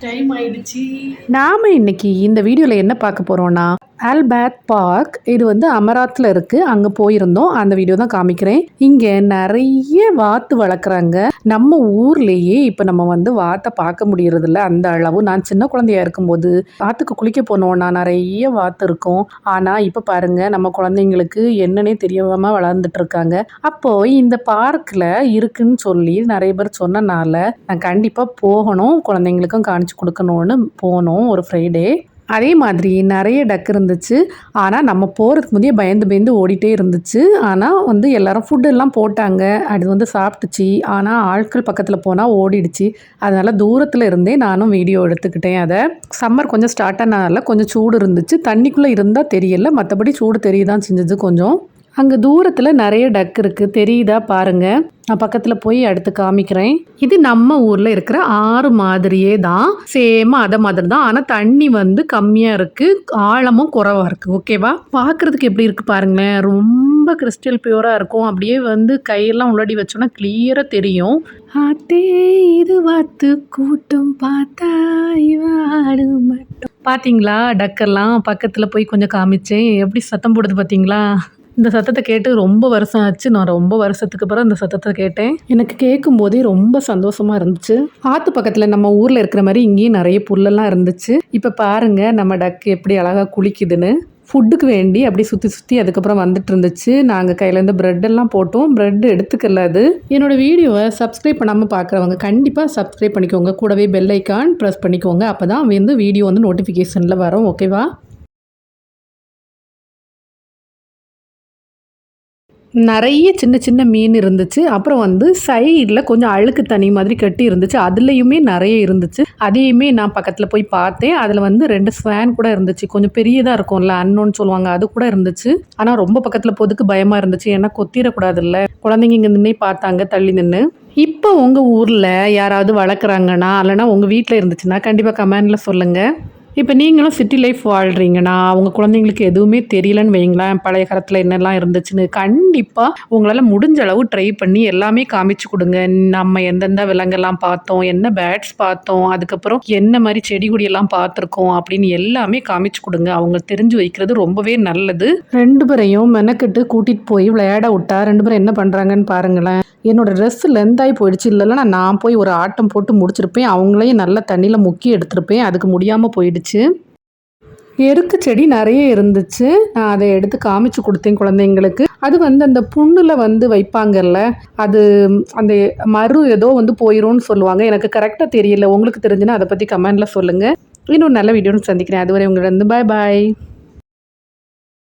Time ஆயிடுச்சு. நாம இன்னைக்கு இந்த வீடியோவில் என்ன பார்க்க போகிறோன்னா ஆல்பேத் பார்க் இது வந்து அமராத்தில் இருக்குது அங்கே போயிருந்தோம். அந்த வீடியோ தான் காமிக்கிறேன். இங்கே நிறைய வாத்து வளர்க்குறாங்க. நம்ம ஊர்லேயே இப்போ நம்ம வந்து வாத்தை பார்க்க முடியறதில்ல. அந்த அளவு. நான் சின்ன குழந்தையா இருக்கும்போது வாத்துக்கு குளிக்க போனோம்னா நிறைய வாத்து இருக்கும். ஆனால் இப்போ பாருங்கள் நம்ம குழந்தைங்களுக்கு என்னன்னே தெரியாமல் வளர்ந்துட்டு இருக்காங்க. அப்போது இந்த பார்க்கில் இருக்குன்னு சொல்லி நிறைய பேர் சொன்னனால நான் கண்டிப்பாக போகணும். குழந்தைங்களுக்கும் காணிச்சு கொடுக்கணும்னு போனோம் ஒரு ஃப்ரைடே அதே மாதிரி நிறைய டக் இருந்துச்சு. ஆனால் நம்ம போகிறதுக்கு முந்தைய பயந்து பயந்து ஓடிட்டே இருந்துச்சு. ஆனால் வந்து எல்லாரும் ஃபுட்டு எல்லாம் போட்டாங்க. அது வந்து சாப்பிட்டுச்சு. ஆனால் ஆட்கள் பக்கத்தில் போனால் ஓடிடுச்சு. அதனால் தூரத்தில் இருந்தே நானும் வீடியோ எடுத்துக்கிட்டேன் அதை. சம்மர் கொஞ்சம் ஸ்டார்ட் ஆனதால கொஞ்சம் சூடு இருந்துச்சு. தண்ணிக்குள்ளே இருந்தால் தெரியல. மற்றபடி சூடு தெரியதான் செஞ்சது கொஞ்சம். அங்கே தூரத்தில் நிறைய டக் இருக்குது தெரியுதா பாருங்கள் நான் பக்கத்தில் போய் அடுத்து காமிக்கிறேன். இது நம்ம ஊரில் இருக்கிற ஆறு மாதிரியே தான். சேமாக அதை மாதிரி தான். ஆனால் தண்ணி வந்து கம்மியாக இருக்குது ஆழமும் குறைவாக இருக்குது ஓகேவா பார்க்குறதுக்கு எப்படி இருக்குது பாருங்களேன். ரொம்ப கிறிஸ்டல் பியூராக இருக்கும். அப்படியே வந்து கையெல்லாம் உள்ளடி வச்சோன்னா கிளியராக தெரியும். ஆத்தே இது வாத்து கூட்டம் பார்த்தா இவாடு மட்டும். பார்த்தீங்களா டக்கெல்லாம் பக்கத்தில் போய் கொஞ்சம் காமிச்சேன். எப்படி சத்தம் போடுது பார்த்தீங்களா இந்த சத்தத்தை கேட்டு ரொம்ப வருஷம் ஆச்சு. நான் ரொம்ப வருஷத்துக்கு அப்புறம் இந்த சத்தத்தை கேட்டேன். எனக்கு கேட்கும் போதே ரொம்ப சந்தோஷமா இருந்துச்சு. ஆத்து பக்கத்தில் நம்ம ஊரில் இருக்கிற மாதிரி இங்கேயும் நிறைய புல்லெல்லாம் இருந்துச்சு. இப்போ பாருங்க நம்ம டக்கு எப்படி அழகாக குளிக்குதுன்னு. ஃபுட்டுக்கு வேண்டி அப்படி சுற்றி சுற்றி அதுக்கப்புறம் வந்துட்டு இருந்துச்சு. நாங்கள் கையிலேருந்து ப்ரெட்டெல்லாம் போட்டோம். ப்ரெட் எடுத்துக்கல அது. என்னோட வீடியோவை சப்ஸ்கிரைப் பண்ணாமல் பார்க்குறவங்க கண்டிப்பாக சப்ஸ்கிரைப் பண்ணிக்கோங்க. கூடவே பெல் ஐக்கான் ப்ரெஸ் பண்ணிக்கோங்க. அப்போ தான் வந்து வீடியோ வந்து நோட்டிஃபிகேஷனில் வரும். ஓகேவா நிறைய சின்ன சின்ன மீன் இருந்துச்சு. அப்புறம் வந்து சைடில் கொஞ்சம் அழுக்கு தனி மாதிரி கட்டி இருந்துச்சு. அதுலேயுமே நிறைய இருந்துச்சு. அதையுமே நான் பக்கத்தில் போய் பார்த்தேன். அதில் வந்து ரெண்டு ஸ்வேன் கூட இருந்துச்சு. கொஞ்சம் பெரியதாக இருக்கும்ல அன்னோன்னு சொல்லுவாங்க அது கூட இருந்துச்சு. ஆனால் ரொம்ப பக்கத்தில் போதுக்கு பயமாக இருந்துச்சு. ஏன்னா கொத்திடக்கூடாதுல்ல குழந்தைங்க இங்கே நின்னே பார்த்தாங்க தள்ளி நின்று இப்போ உங்கள் ஊரில் யாராவது வளர்க்குறாங்கன்னா இல்லைனா உங்கள் வீட்டில் இருந்துச்சுன்னா கண்டிப்பாக கமெண்டில் சொல்லுங்கள் இப்போ நீங்களும் சிட்டி லைஃப் வாழ்கிறீங்கன்னா அவங்க குழந்தைங்களுக்கு எதுவுமே தெரியலன்னு வைங்களேன் பழைய காலத்தில் என்னெல்லாம் இருந்துச்சுன்னு கண்டிப்பாக உங்களால் முடிஞ்ச அளவு ட்ரை பண்ணி எல்லாமே காமிச்சு கொடுங்க. நம்ம எந்தெந்த விலங்கெல்லாம் பார்த்தோம் என்ன பேட்ஸ் பார்த்தோம் அதுக்கப்புறம் என்ன மாதிரி செடி கொடியெல்லாம் பார்த்துருக்கோம் அப்படின்னு எல்லாமே காமிச்சு கொடுங்க. அவங்க தெரிஞ்சு வைக்கிறது ரொம்பவே நல்லது. ரெண்டு பேரையும் மெனக்கெட்டு கூட்டிகிட்டு போய் விளையாட விட்டா ரெண்டு பேரும் என்ன பண்ணுறாங்கன்னு பாருங்களேன். என்னோட ட்ரெஸ் லென்த்தாகி போயிடுச்சு. இல்லைன்னா நான் போய் ஒரு ஆட்டம் போட்டு முடிச்சிருப்பேன். அவங்களையும் நல்ல தண்ணியில் முக்கி எடுத்திருப்பேன். அதுக்கு முடியாமல் போயிடுச்சு. எருக்கு செடி நிறைய இருந்துச்சு. நான் அதை எடுத்து காமிச்சு கொடுத்தேன் குழந்தைங்களுக்கு. அது வந்து அந்த புண்ணில் வந்து வைப்பாங்கல்ல அது அந்த மறு ஏதோ வந்து போயிரும்னு சொல்லுவாங்க. எனக்கு கரெக்டாக தெரியல. உங்களுக்கு தெரிஞ்சுன்னா அதை பற்றி கமெண்டில் சொல்லுங்கள் இன்னும் நல்ல வீடியோன்னு சந்திக்கிறேன். அதுவரை உங்களிடம் பாய் பாய்